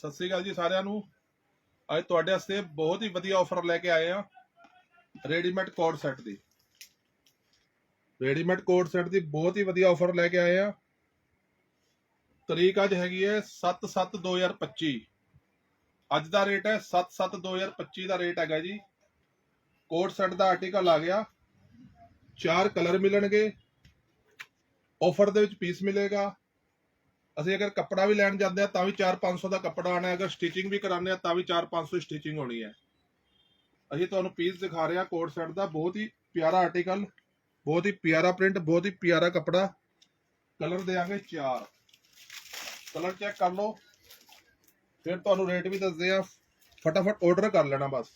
ਸਤਿ ਸ੍ਰੀ ਅਕਾਲ ਜੀ ਸਾਰਿਆਂ ਨੂੰ। ਅੱਜ ਤੁਹਾਡੇ ਵਾਸਤੇ ਬਹੁਤ ਹੀ ਵਧੀਆ ਆਫਰ ਲੈ ਕੇ ਆਏ ਆ ਰੈਡੀਮੇਡ ਕੋਡ ਸੈੱਟ ਦੀ। ਰੈਡੀਮੇਡ ਕੋਡ ਸੈੱਟ ਦੀ ਬਹੁਤ ਹੀ ਵਧੀਆ ਆਫਰ ਲੈ ਕੇ ਆਏ ਆ। ਤਰੀਕ ਅੱਜ ਹੈਗੀ ਹੈ 7/7/2025 ਅੱਜ ਦਾ ਰੇਟ ਹੈ 7/7/2025 ਦਾ ਰੇਟ ਹੈਗਾ ਜੀ। ਕੋਡ ਸੈੱਟ ਦਾ ਆਰਟੀਕਲ ਆ ਗਿਆ। ਚਾਰ ਕਲਰ ਮਿਲਣਗੇ। ਆਫਰ ਦੇ ਵਿੱਚ ਪੀਸ ਮਿਲੇਗਾ। ਅਸੀਂ ਅਗਰ ਕੱਪੜਾ ਵੀ ਲੈਣ ਜਾਂਦੇ ਆ, ਤਾਂ ਵੀ 4-500 ਦਾ ਕੱਪੜਾ ਆਣਾ ਅਗਰ ਸਟਿਚਿੰਗ ਵੀ ਕਰਾਉਂਦੇ ਆ, ਤਾਂ ਵੀ 4-500 ਸਟਿਚਿੰਗ ਹੋਣੀ ਹੈ। ਅਸੀਂ ਤੁਹਾਨੂੰ ਪੀਸ ਦਿਖਾ ਰਹੇ ਹਾਂ ਕੋਟ ਸੈਟ ਦਾ। ਬਹੁਤ ਹੀ ਪਿਆਰਾ ਆਰਟੀਕਲ ਬਹੁਤ ਹੀ ਪਿਆਰਾ ਪ੍ਰਿੰਟ ਬਹੁਤ ਹੀ ਪਿਆਰਾ ਕੱਪੜਾ। ਕਲਰ ਦੇਾਂਗੇ ਚਾਰ। ਕਲਰ ਚੈੱਕ ਕਰ ਲਓ। ਫਿਰ ਤੁਹਾਨੂੰ ਰੇਟ ਵੀ ਦੱਸਦੇ ਆ ਫਟਾਫਟ ਆਰਡਰ ਕਰ ਲੈਣਾ ਬਸ।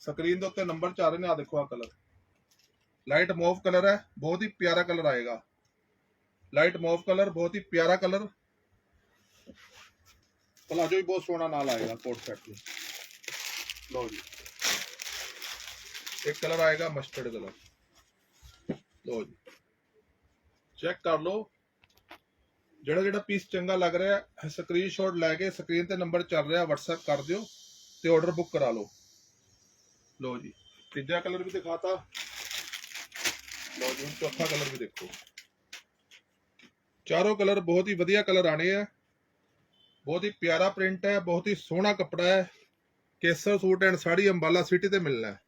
ਸਕਰੀਨ ਦੇ ਉੱਤੇ ਨੰਬਰ ਚੱਲ ਰਹੇ ਨੇ ਆ ਦੇਖੋ ਆ ਕਲਰ ਲਾਈਟ ਮੌਵ ਕਲਰ ਹੈ। ਬਹੁਤ ਹੀ ਪਿਆਰਾ ਕਲਰ ਆਏਗਾ। ਲਾਈਟ ਮੌਵ ਕਲਰ ਬਹੁਤ ਹੀ ਪਿਆਰਾ ਕਲਰ ਪਲਾਜੋ ਵੀ ਬਹੁਤ ਸੋਹਣਾ ਨਾਲ ਆਏਗਾ ਕੋਟ ਸੈਟ ਨੂੰ ਲਓ ਜੀ। ਇੱਕ ਕਲਰ ਆਏਗਾ ਮਸਟਰਡ ਕਲਰ। ਲਓ ਜੀ। ਚੈੱਕ ਕਰ ਲਓ। ਜਿਹੜਾ ਜਿਹੜਾ ਪੀਸ ਚੰਗਾ ਲੱਗ ਰਿਹਾ ਹੈ ਸਕਰੀਨਸ਼ਾਟ ਲੈ ਕੇ ਸਕਰੀਨ ਤੇ ਨੰਬਰ ਚੱਲ ਰਿਹਾ, WhatsApp ਕਰ ਦਿਓ ਤੇ ਆਰਡਰ ਬੁੱਕ ਕਰਾ ਲਓ। ਲਓ ਜੀ। ਤੀਜਾ ਕਲਰ ਵੀ ਦਿਖਾਤਾ। ਲਓ ਜੀ, ਹੁਣ ਚੌਥਾ ਕਲਰ ਵੀ ਦੇਖੋ। ਚਾਰੋਂ ਕਲਰ ਬਹੁਤ ਹੀ ਵਧੀਆ ਕਲਰ ਆਣੇ ਆ। ਬਹੁਤ ਹੀ ਪਿਆਰਾ ਪ੍ਰਿੰਟ ਹੈ, ਬਹੁਤ ਹੀ ਸੋਹਣਾ ਕੱਪੜਾ ਹੈ। Kesar suit and sari Ambala city ਤੇ ਮਿਲਣਾ ਹੈ।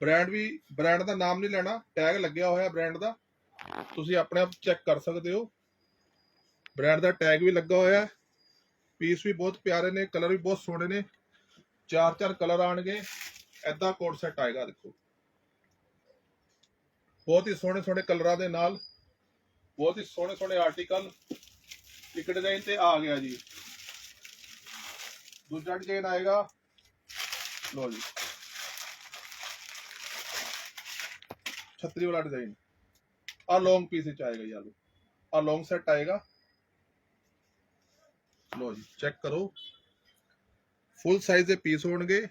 ਬ੍ਰਾਂਡ ਵੀ ਬ੍ਰਾਂਡ ਦਾ ਨਾਮ ਨਹੀਂ ਲੈਣਾ ਟੈਗ ਲੱਗਿਆ ਹੋਇਆ ਬ੍ਰਾਂਡ ਦਾ। ਤੁਸੀਂ ਆਪਣੇ ਆਪ ਚੈੱਕ ਕਰ ਸਕਦੇ ਹੋ। ਬ੍ਰਾਂਡ ਦਾ ਟੈਗ ਵੀ ਲੱਗਾ ਹੋਇਆ ਪੀਸ ਵੀ ਬਹੁਤ ਪਿਆਰੇ ਨੇ ਕਲਰ ਵੀ ਬਹੁਤ ਸੋਹਣੇ ਨੇ। ਚਾਰ ਚਾਰ ਕਲਰ ਆਣਗੇ ਐਦਾਂ ਕੋਟ ਸੈਟ ਆਏਗਾ, ਦੇਖੋ। ਬਹੁਤ ਹੀ ਸੋਹਣੇ ਸੋਹਣੇ ਕਲਰਾਂ ਦੇ ਨਾਲ, ਬਹੁਤ ਹੀ ਸੋਹਣੇ ਸੋਹਣੇ ਆਰਟੀਕਲ ਇੱਕ ਡਿਜ਼ਾਈਨ ਤੇ ਆ ਗਿਆ ਜੀ। ਦੂਜਾ ਡਿਜ਼ਾਈਨ ਆਏਗਾ। ਲੋ ਜੀ। ਛਤਰੀ ਵਾਲਾ ਡਿਜ਼ਾਈਨ ਆ ਲੌਂਗ ਪੀਸ ਵਿੱਚ ਆਏਗਾ ਯਾਰ ਆ ਲੌਂਗ ਸੈੱਟ ਆਏਗਾ। ਲੋ ਜੀ ਚੈੱਕ ਕਰੋ। ਫੁੱਲ ਸਾਈਜ਼ ਦੇ ਪੀਸ ਹੋਣਗੇ।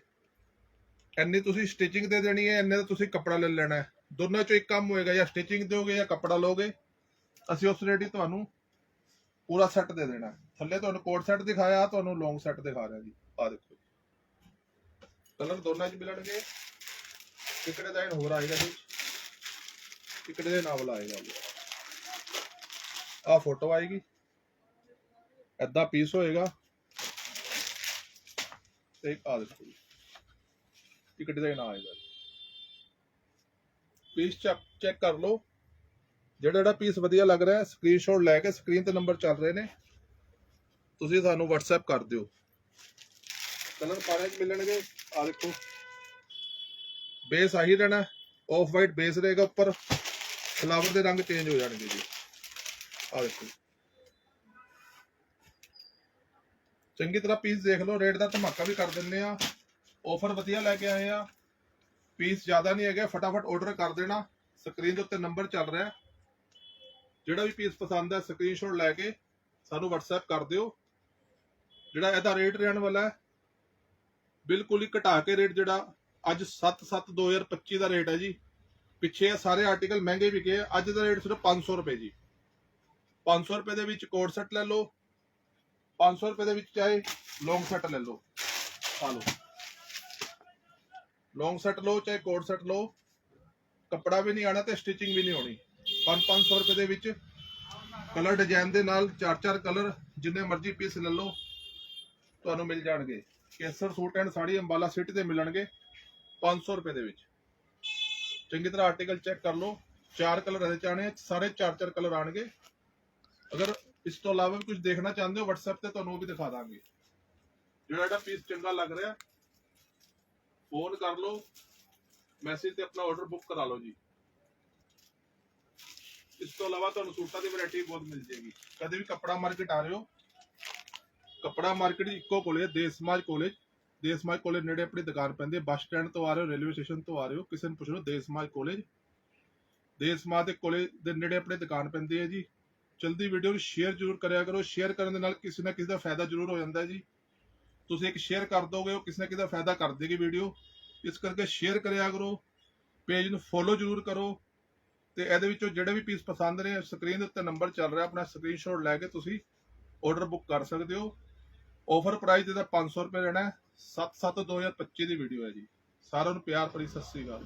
ਇੰਨੀ ਤੁਸੀਂ ਸਟਿਚਿੰਗ ਦੇ ਦੇਣੀ ਹੈ, ਇੰਨੇ ਦਾ ਤੁਸੀਂ ਕੱਪੜਾ ਲੈ ਲੈਣਾ ਹੈ। ਦੋਨਾਂ ਚੋਂ ਇੱਕ ਕੰਮ ਹੋਏਗਾ, ਜਾਂ ਸਟਿਚਿੰਗ ਦਿਓਗੇ ਜਾਂ ਕੱਪੜਾ ਲਓਗੇ। ਅਸੀਂ ਉਸ ਰੇਟ ਹੀ ਤੁਹਾਨੂੰ ਪੂਰਾ ਸੈੱਟ ਦੇ ਦੇਣਾ। ਥੱਲੇ ਤੁਹਾਨੂੰ ਕੋਟ ਸੈੱਟ ਦਿਖਾਇਆ, ਤੁਹਾਨੂੰ ਲੌਂਗ ਸੈੱਟ ਦਿਖਾ ਰਿਹਾ ਜੀ। ਆ ਦੇਖੋ ਕਲਰ ਦੋਨਾਂ 'ਚ ਮਿਲਣਗੇ ਇੱਕ ਡਿਜ਼ਾਈਨ ਹੋਰ ਆਏਗਾ ਜੀ। ਇੱਕ ਡਿਜ਼ਾਈਨ ਆਵਲਾ ਆਏਗਾ ਆ ਫੋਟੋ ਆਏਗੀ। ਐਦਾਂ ਪੀਸ ਹੋਏਗਾ। ਤੇ ਇੱਕ ਆ ਦੇਖੋ ਜੀ। ਇੱਕ ਡਿਜ਼ਾਈਨ ਆਏਗਾ ਪੀਸ ਚੈੱਕ ਕਰ ਲਓ। ਜਿਹੜਾ ਜਿਹੜਾ ਪੀਸ ਵਧੀਆ ਲੱਗ ਰਿਹਾ ਸਕਰੀਨਸ਼ਾਟ ਲੈ ਕੇ ਸਕਰੀਨ ਤੇ ਨੰਬਰ ਚੱਲ ਰਹੇ ਨੇ, ਤੁਸੀਂ ਸਾਨੂੰ WhatsApp ਕਰ ਦਿਓ। ਕਲਰ ਪਾਰੇ ਚ ਮਿਲਣਗੇ ਆ ਦੇਖੋ। ਬੇਸ ਆਹੀ ਰਹਿਣਾ ਆਫ ਵਾਈਟ ਬੇਸ ਰਹੇਗਾ ਉੱਪਰ ਫਲਾਵਰ ਦੇ ਰੰਗ ਚੇਂਜ ਹੋ ਜਾਣਗੇ ਜੀ। ਆ ਦੇਖੋ। ਚੰਗੀ ਤਰ੍ਹਾਂ ਪੀਸ ਦੇਖ ਲਓ, ਰੇਟ ਦਾ ਧਮਾਕਾ ਵੀ ਕਰ ਦਿੰਨੇ ਆ। ਆਫਰ ਵਧੀਆ ਲੈ ਕੇ ਆਏ ਆ। ਪੀਸ ਜ਼ਿਆਦਾ ਨਹੀਂ ਹੈਗੇ, ਫਟਾਫਟ ਆਰਡਰ ਕਰ ਦੇਣਾ। ਸਕਰੀਨ ਦੇ ਉੱਤੇ ਨੰਬਰ ਚੱਲ ਰਿਹਾ। ਜਿਹੜਾ ਵੀ ਪੀਸ ਪਸੰਦ ਹੈ ਸਕਰੀਨਸ਼ਾਟ ਲੈ ਕੇ ਸਾਨੂੰ WhatsApp ਕਰ ਦਿਓ। ਜਿਹੜਾ ਇਹਦਾ ਰੇਟ ਰਹਿਣ ਵਾਲਾ ਹੈ ਬਿਲਕੁਲ ਹੀ ਘਟਾ ਕੇ ਰੇਟ ਜਿਹੜਾ ਅੱਜ 7/7/2025 ਦਾ ਰੇਟ ਹੈ ਜੀ। ਪਿੱਛੇ ਇਹ ਸਾਰੇ ਆਰਟੀਕਲ ਮਹਿੰਗੇ ਵਿਕੇ ਆ, ਅੱਜ ਦਾ ਰੇਟ ਸਿਰਫ 500 ਰੁਪਏ ਜੀ। 500 ਰੁਪਏ ਦੇ ਵਿੱਚ ਕੋਟ ਸੈੱਟ ਲੈ ਲਓ। 500 ਰੁਪਏ ਦੇ ਵਿੱਚ ਚਾਹੇ ਲੌਂਗ ਸੈੱਟ ਲੈ ਲਓ। ਆ ਲਓ। ਲੌਂਗ ਸੈੱਟ ਲਓ ਚਾਹੇ ਕੋਟ ਸੈੱਟ ਲਓ। ਕੱਪੜਾ ਵੀ ਨਹੀਂ ਆਣਾ ਤੇ ਸਟਿਚਿੰਗ ਵੀ ਨਹੀਂ ਹੋਣੀ। 5-500 ਰੁਪਏ ਦੇ ਵਿੱਚ ਕਲਰ ਡਿਜ਼ਾਈਨ ਦੇ ਨਾਲ ਚਾਰ ਚਾਰ ਕਲਰ ਜਿੰਨੇ ਮਰਜ਼ੀ ਪੀਸ ਲੈ ਲਓ, ਤੁਹਾਨੂੰ ਮਿਲ ਜਾਣਗੇ। Kesar suit and sari Ambala city ਤੇ ਮਿਲਣਗੇ 500 ਰੁਪਏ ਦੇ ਵਿੱਚ। ਚੰਗੀ ਤਰ੍ਹਾਂ ਆਰਟੀਕਲ ਚੈੱਕ ਕਰ ਲਓ, ਚਾਰ ਕਲਰ ਇਹਦੇ ਚ ਸਾਰੇ ਚਾਰ ਚਾਰ ਕਲਰ ਆਣਗੇ। ਅਗਰ ਇਸ ਤੋਂ ਇਲਾਵਾ ਵੀ ਕੁਝ ਦੇਖਣਾ ਚਾਹੁੰਦੇ ਹੋ, WhatsApp ਤੇ ਤੁਹਾਨੂੰ ਉਹ ਵੀ ਦਿਖਾ ਦਾਂਗੇ। ਜਿਹੜਾ ਜਿਹੜਾ ਪੀਸ ਚੰਗਾ ਲੱਗ ਰਿਹਾ ਫੋਨ ਕਰ ਲਓ ਮੈਸੇਜ ਤੇ ਆਪਣਾ ਆਰਡਰ ਬੁੱਕ ਕਰਾ ਲਓ ਜੀ। ਇਸ ਤੋਂ ਇਲਾਵਾ ਤੁਹਾਨੂੰ ਸੂਟਾਂ ਦੀ ਵੈਰਾਈਟੀ ਬਹੁਤ ਮਿਲ ਜੇਗੀ ਕਦੇ ਵੀ ਕੱਪੜਾ ਮਾਰਕੀਟ ਆ ਰਹੇ ਹੋ, ਕੱਪੜਾ ਮਾਰਕੀਟ ਇੱਕੋ ਕੋਲੇ ਦੇਸ ਸਮਾਜ ਕਾਲਜ ਦੇਸ ਸਮਾਜ ਕਾਲਜ ਨੇੜੇ ਆਪਣੀ ਦੁਕਾਨ ਪੈਂਦੀ ਬੱਸ ਸਟੈਂਡ ਤੋਂ ਆ ਰਹੇ ਹੋ, ਰੇਲਵੇ ਸਟੇਸ਼ਨ ਤੋਂ ਆ ਰਹੇ ਹੋ, ਕਿਸੇ ਨੂੰ ਪੁੱਛ ਲਓ, ਦੇਸ ਸਮਾਜ ਕਾਲਜ ਦੇਸ ਸਮਾਜ ਦੇ ਕਾਲਜ ਦੇ ਨੇੜੇ ਆਪਣੀ ਦੁਕਾਨ ਪੈਂਦੀ ਹੈ ਜੀ। ਜਲਦੀ ਵੀਡੀਓ ਨੂੰ ਸ਼ੇਅਰ ਜ਼ਰੂਰ ਕਰਿਆ ਕਰੋ। ਸ਼ੇਅਰ ਕਰਨ ਦੇ ਨਾਲ ਕਿਸੇ ਨਾ ਕਿਸੇ ਦਾ ਫਾਇਦਾ ਜ਼ਰੂਰ ਹੋ ਜਾਂਦਾ ਜੀ। ਤੁਸੀਂ ਇੱਕ ਸ਼ੇਅਰ ਕਰ ਦੋਗੇ, ਉਹ ਕਿਸੇ ਨਾ ਕਿਸੇ ਦਾ ਫਾਇਦਾ ਕਰ ਦੇਗੀ ਵੀਡੀਓ ਇਸ ਕਰਕੇ ਸ਼ੇਅਰ ਕਰਿਆ ਕਰੋ। ਪੇਜ ਨੂੰ ਫੋਲੋ ਜ਼ਰੂਰ ਕਰੋ। ਤੇ ਇਹਦੇ ਵਿੱਚੋਂ ਜਿਹੜੇ ਵੀ ਪੀਸ ਪਸੰਦ ਨੇ ਸਕਰੀਨ ਦੇ ਉੱਤੇ ਨੰਬਰ ਚੱਲ ਰਿਹਾ, ਆਪਣਾ ਸਕਰੀਨਸ਼ਾਟ ਲੈ ਕੇ ਤੁਸੀਂ ਆਰਡਰ ਬੁੱਕ ਕਰ ਸਕਦੇ ਹੋ। ਆਫਰ ਪ੍ਰਾਈਸ ਇਹਦਾ 500 ਰੁਪਏ ਰਹਿਣਾ 7 7 2025 ਦੀ ਵੀਡੀਓ ਹੈ ਜੀ। ਸਾਰਿਆਂ ਨੂੰ ਪਿਆਰ ਭਰੀ ਸਤਿ ਸ੍ਰੀ ਅਕਾਲ।